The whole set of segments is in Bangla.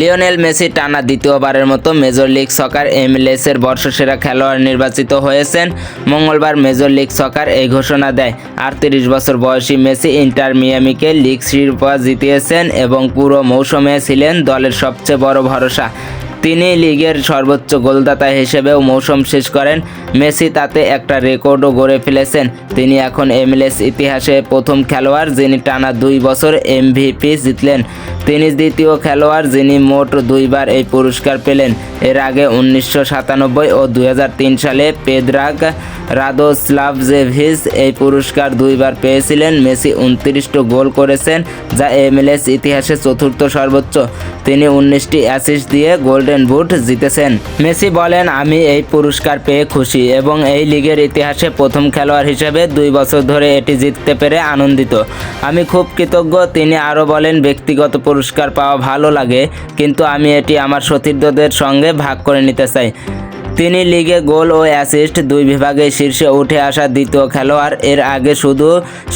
লিওনেল মেসি টানা দ্বিতীয়বারের মতো মেজর লিগ সকার এমএলএসের বর্ষসেরা খেলোয়াড় নির্বাচিত হয়েছেন। মঙ্গলবার মেজর লিগ সকার এই ঘোষণা দেয়। আটত্রিশ বছর বয়সী মেসি ইন্টার মিয়ামিকে লিগ শিরোপা জিতিয়েছেন এবং পুরো মৌসুমে ছিলেন দলের সবচেয়ে বড় ভরসা। তিনি লিগের সর্বোচ্চ গোলদাতা হিসেবেও মৌসুম শেষ করেন। মেসি তাতে একটা রেকর্ডও গড়ে ফেলেছেন। তিনি এখন এমএলএস ইতিহাসে প্রথম খেলোয়াড় যিনি টানা দুই বছর এমভিপি জিতলেন। তিনি দ্বিতীয় খেলোয়াড় যিনি মোট দুইবার এই পুরস্কার পেলেন। এর আগে উনিশশো সাতানব্বই ও দু হাজার তিন সালে পেদ্রাগ রাদোস্লাভজেভিচ এই পুরস্কার দুইবার পেয়েছিলেন। মেসি উনত্রিশটি গোল করেছেন, যা এমএলএস ইতিহাসে চতুর্থ সর্বোচ্চ। তিনি উনিশটি অ্যাসিস্ট দিয়ে গোল্ডেন বুট জিতেছেন। মেসি বলেন, আমি এই পুরস্কার পেয়ে খুশি এবং এই লিগের ইতিহাসে প্রথম খেলোয়াড় হিসেবে দুই বছর ধরে এটি জিততে পেরে আনন্দিত। আমি খুব কৃতজ্ঞ। তিনি আরও বলেন, ব্যক্তিগত পুরস্কার পাওয়া ভালো লাগে, কিন্তু আমি এটি আমার সতীর্থদের সঙ্গে ভাগ করে নিতে চাই। তিনি লিগে গোল ও অ্যাসিস্ট দুই বিভাগে শীর্ষে উঠে আসা দ্বিতীয় খেলোয়াড়। এর আগে শুধু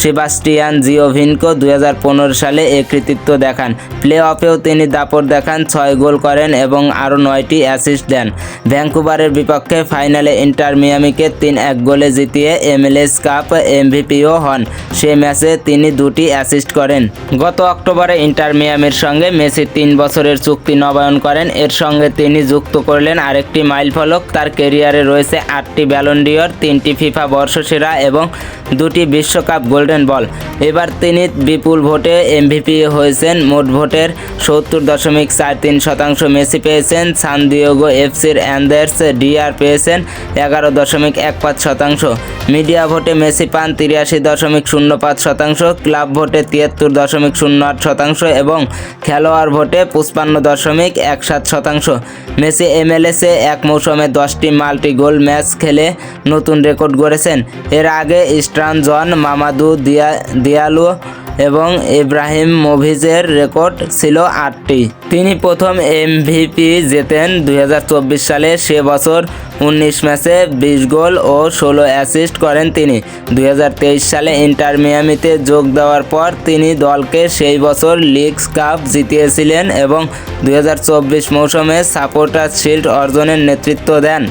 সেবাস্টিয়ান জিওভিনকো দু হাজার পনেরো সালে এ কৃতিত্ব দেখান। প্লে অফেও তিনি দাপট দেখান, ছয় গোল করেন এবং আরও নয়টি অ্যাসিস্ট দেন। ভ্যাঙ্কুভারের বিপক্ষে ফাইনালে ইন্টার মিয়ামিকে তিন এক গোলে জিতিয়ে এমএলএস কাপ এমভিপিও হন। সে ম্যাচে তিনি দুটি অ্যাসিস্ট করেন। গত অক্টোবরে ইন্টার মিয়ামির সঙ্গে মেসি তিন বছরের চুক্তি নবায়ন করেন। এর সঙ্গে তিনি যুক্ত করলেন আরেকটি মাইল ফলক তার কেরিয়ারে রয়েছে আটটি ব্যালন্ডিওর তিনটি ফিফা বর্ষসেরা এবং দুটি বিশ্বকাপ গোল্ডেন বল এবার তিনি বিপুল ভোটে এমভিপি হয়েছেন। মোট ভোটের সত্তর দশমিক চার তিন শতাংশ মেসি পেয়েছেন। সান দিয়েগো এফসির অ্যান্ডার্স ডিআর পেয়েছেন। এগারো দশমিক এক পাঁচ শতাংশ। মিডিয়া ভোটে মেসি পান তিরাশি দশমিক শূন্য পাঁচ শতাংশ, ক্লাব ভোটে তিয়াত্তর দশমিক শূন্য আট শতাংশ এবং খেলোয়াড় ভোটে পঁচপান্ন দশমিক এক সাত শতাংশ। মেসি এমএলএসে এক মৌসুমে দশটি মাল্টি গোল ম্যাচ খেলে নতুন রেকর্ড গড়েছেন। এর আগে ইস্ট্রান জন মামাদু দিয়া দিয়ালু এবং ইব্রাহিম মোভিজের রেকর্ড ছিল আটটি। তিনি প্রথম এমভিপি জেতেন দুই হাজার চব্বিশ সালে। সে বছর উনিশ ম্যাচে বিশ গোল ও ষোলো অ্যাসিস্ট করেন তিনি। দু হাজার তেইশ সালে ইন্টার মিয়ামিতে যোগ দেওয়ার পর তিনি দলকে সেই বছর লিগস কাপ জিতিয়েছিলেন এবং দু হাজার চব্বিশ মৌসুমে সাপোর্টার শিল্ড অর্জনের নেতৃত্ব দেন।